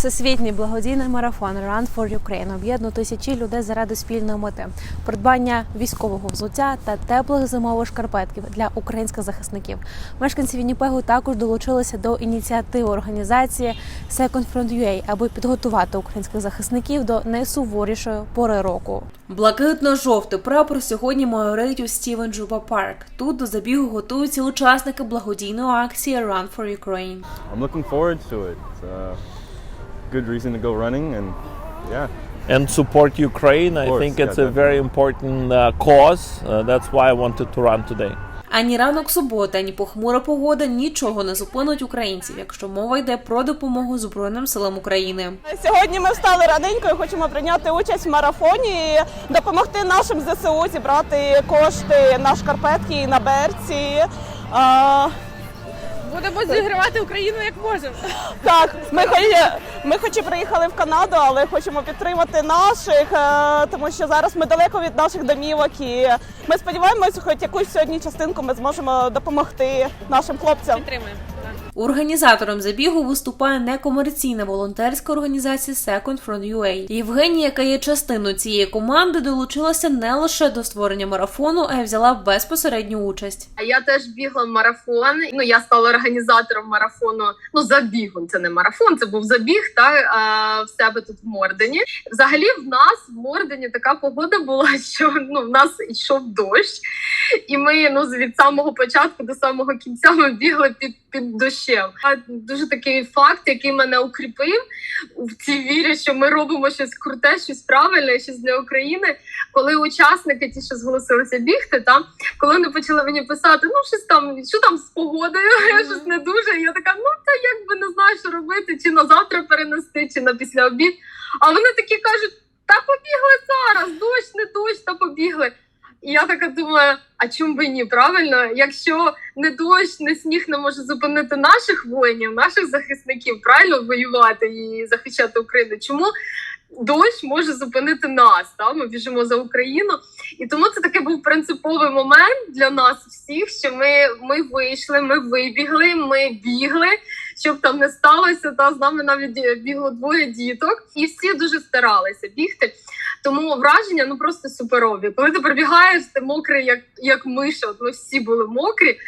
Всесвітній благодійний марафон Run for Ukraine об'єднує тисячі людей заради спільної мети придбання військового взуття та теплих зимових шкарпетків для українських захисників. Мешканці Вінніпегу також долучилися до ініціативи організації Second Front UA, аби підготувати українських захисників до найсуворішої пори року. Блакитно-жовтий прапор сьогодні майорить у Стівен Джуба Парк. Тут до забігу готуються учасники благодійної акції Run for Ukraine. I'm looking forward to it. It's a good reason to go running, and yeah, and support Ukraine. I think yeah, it's a very important uh, cause. Uh, that's why I wanted to run today. Ані ранок суботи, ані похмура погода нічого не зупинить українців, якщо мова йде про допомогу Збройним силам України. Сьогодні ми встали раненько і хочемо прийняти участь в марафоні, і допомогти нашим ЗСУ зібрати кошти на шкарпетки і на берці. Будемо зігрівати Україну як можемо. так, ми хоч, ми хоч і приїхали в Канаду, але хочемо підтримати наших, е, тому що зараз ми далеко від наших домівок. І ми сподіваємося, хоч якусь сьогодні частинку ми зможемо допомогти нашим хлопцям. Підтримуємо. Організатором забігу виступає некомерційна волонтерська організація Second Front UA. Євгенія, яка є частиною цієї команди, долучилася не лише до створення марафону, а й взяла безпосередню участь. А я теж бігла марафон. Ну я стала організатором марафону. Ну забігом це не марафон, це був забіг. Та а, в себе тут в Мордені. Взагалі, в нас в Мордені така погода була, що ну в нас йшов дощ, і ми ну від самого початку до самого кінця ми бігли під під дощем. А дуже такий факт, який мене укріпив в цій вірі, що ми робимо щось круте, щось правильне, щось для України. Коли учасники, ті, що зголосилися бігти, там коли вони почали мені писати, ну щось там, що там з погодою, я щось не дуже. Я така, ну та якби не знаю, що робити, чи на завтра перенести, чи на після обід. А вони такі кажуть: та побігли зараз, дощ, не дощ, та побігли. І я така думаю, а чому би ні? Правильно, якщо не дощ, не сніг не може зупинити наших воїнів, наших захисників, правильно воювати і захищати Україну. Чому дощ може зупинити нас? Та? Ми біжимо за Україну. І тому це такий був принциповий момент для нас всіх, що ми, ми вийшли, ми вибігли, ми бігли, щоб там не сталося. Та з нами навіть бігло двоє діток, і всі дуже старалися бігти. Тому враження ну просто суперові. Коли ти прибігаєш, ти мокрий, як, як миша. От ми всі були мокрі.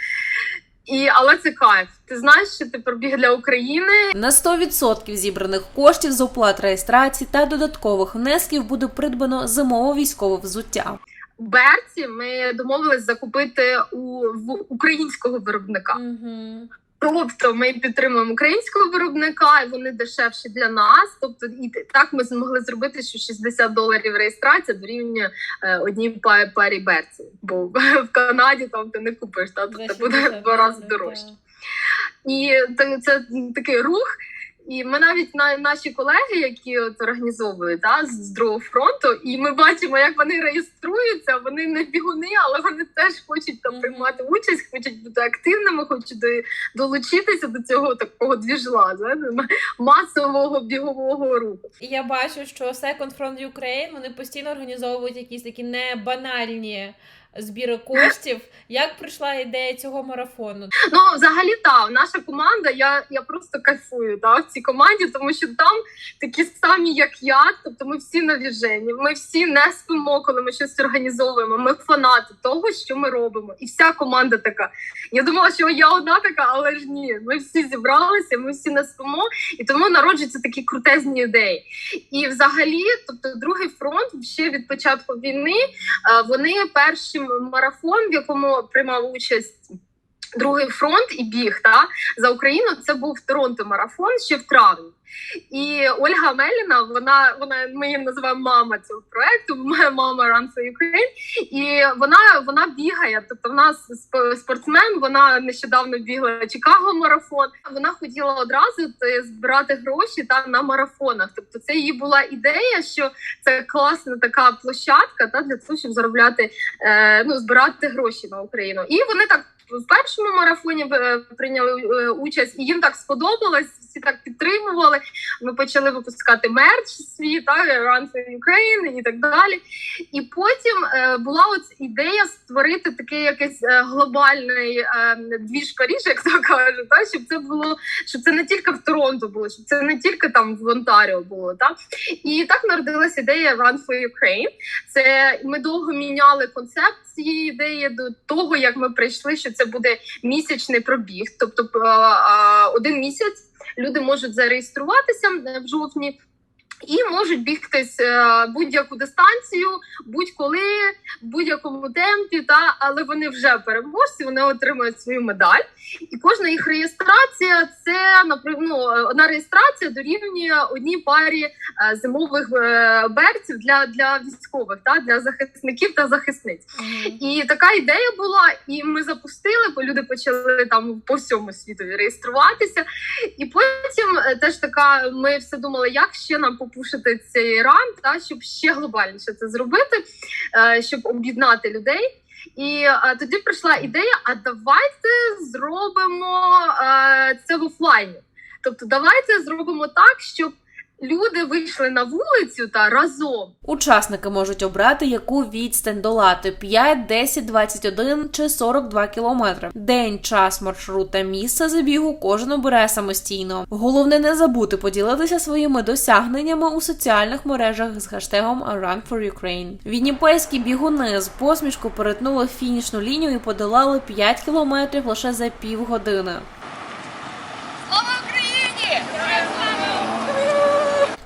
І, але це кайф. Ти знаєш, що ти пробіг для України, На 100% зібраних коштів з оплат реєстрації та додаткових внесків буде придбано зимове військове взуття. Берці ми домовились закупити у в українського виробника. Тобто ми підтримуємо українського виробника, і вони дешевші для нас. Тобто, і так ми змогли зробити, що 60 доларів реєстрація дорівнює е, одній парі берців. Бо в Канаді там ти не купиш, та тобто буде в два рази дорожче. І це такий рух. І ми навіть на наші колеги, які от організовують та, з другого фронту, і ми бачимо, як вони реєструються. Вони не бігуни, але вони теж хочуть там приймати участь, хочуть бути активними, хочуть до, долучитися до цього такого двіжла, м- масового бігового руху. Я бачу, що Second Front Ukraine вони постійно організовують якісь такі небанальні збіри коштів. Як прийшла ідея цього марафону? Ну, взагалі, та наша команда. Я, я просто кайфую та, в цій команді, тому що там такі самі, як я. Тобто, ми всі навіжені. Ми всі не спимо, коли ми щось організовуємо. Ми фанати того, що ми робимо, і вся команда така. Я думала, що я одна така, але ж ні. Ми всі зібралися, ми всі не спимо, і тому народжуються такі крутезні ідеї. І взагалі, тобто, другий фронт ще від початку війни. е, Вони перший марафон, в якому приймав участь. Другий фронт і біг та за Україну це був Торонто марафон ще в травні. І Ольга Меліна, вона вона ми її називаємо мама цього проекту. Моя мама Run for Ukraine. І вона вона бігає. Тобто, в нас спортсмен. Вона нещодавно бігла Чикаго марафон. Вона хотіла одразу е, збирати гроші та на марафонах. Тобто, це її була ідея, що це класна така площадка та для того, щоб заробляти е, ну збирати гроші на Україну. І вони так в першому марафоні е, прийняли е, участь, і їм так сподобалось. Всі так підтримували. Ми почали випускати мерч свій, так, Run for Ukraine і так далі. І потім е, була от ідея створити такий якийсь глобальний двіж Паріж, як то кажуть, так, щоб це було, щоб це не тільки в Торонто було, щоб це не тільки там в Онтаріо було. Так? І так народилась ідея Run for Ukraine. Це ми довго міняли концепт цієї ідеї до того, як ми прийшли, що це буде місячний пробіг. Тобто е, е, один місяць люди можуть зареєструватися в жовтні. І можуть бігтись е, будь-яку дистанцію, будь-коли, в будь-якому темпі, та але вони вже переможці, вони отримують свою медаль. І кожна їх реєстрація це наприклад, ну, одна реєстрація дорівнює одній парі е, зимових е, берців для, для військових, та для захисників та захисниць. І така ідея була, і ми запустили, бо люди почали там по всьому світу реєструватися. І потім теж така, ми все думали, як ще нам попушити цей ран, та щоб ще глобальніше це зробити, е, щоб об'єднати людей. І а, тоді прийшла ідея: а давайте зробимо а, це в офлайні. Тобто, давайте зробимо так, щоб люди вийшли на вулицю та разом. Учасники можуть обрати, яку відстань долати 5, 10, 21 чи 42 кілометри. День, час, маршрут та місце забігу кожен обере самостійно. Головне не забути поділитися своїми досягненнями у соціальних мережах з хештегом Run for Ukraine. Вінніпейські бігуни з посмішку перетнули фінішну лінію і подолали 5 кілометрів лише за півгодини.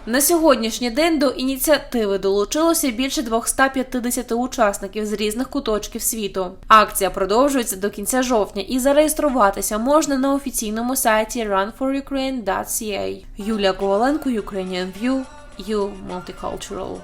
На сьогоднішній день до ініціативи долучилося більше 250 учасників з різних куточків світу. Акція продовжується до кінця жовтня і зареєструватися можна на офіційному сайті runforukraine.ca. Юлія Коваленко, Ukrainian View, You Multicultural.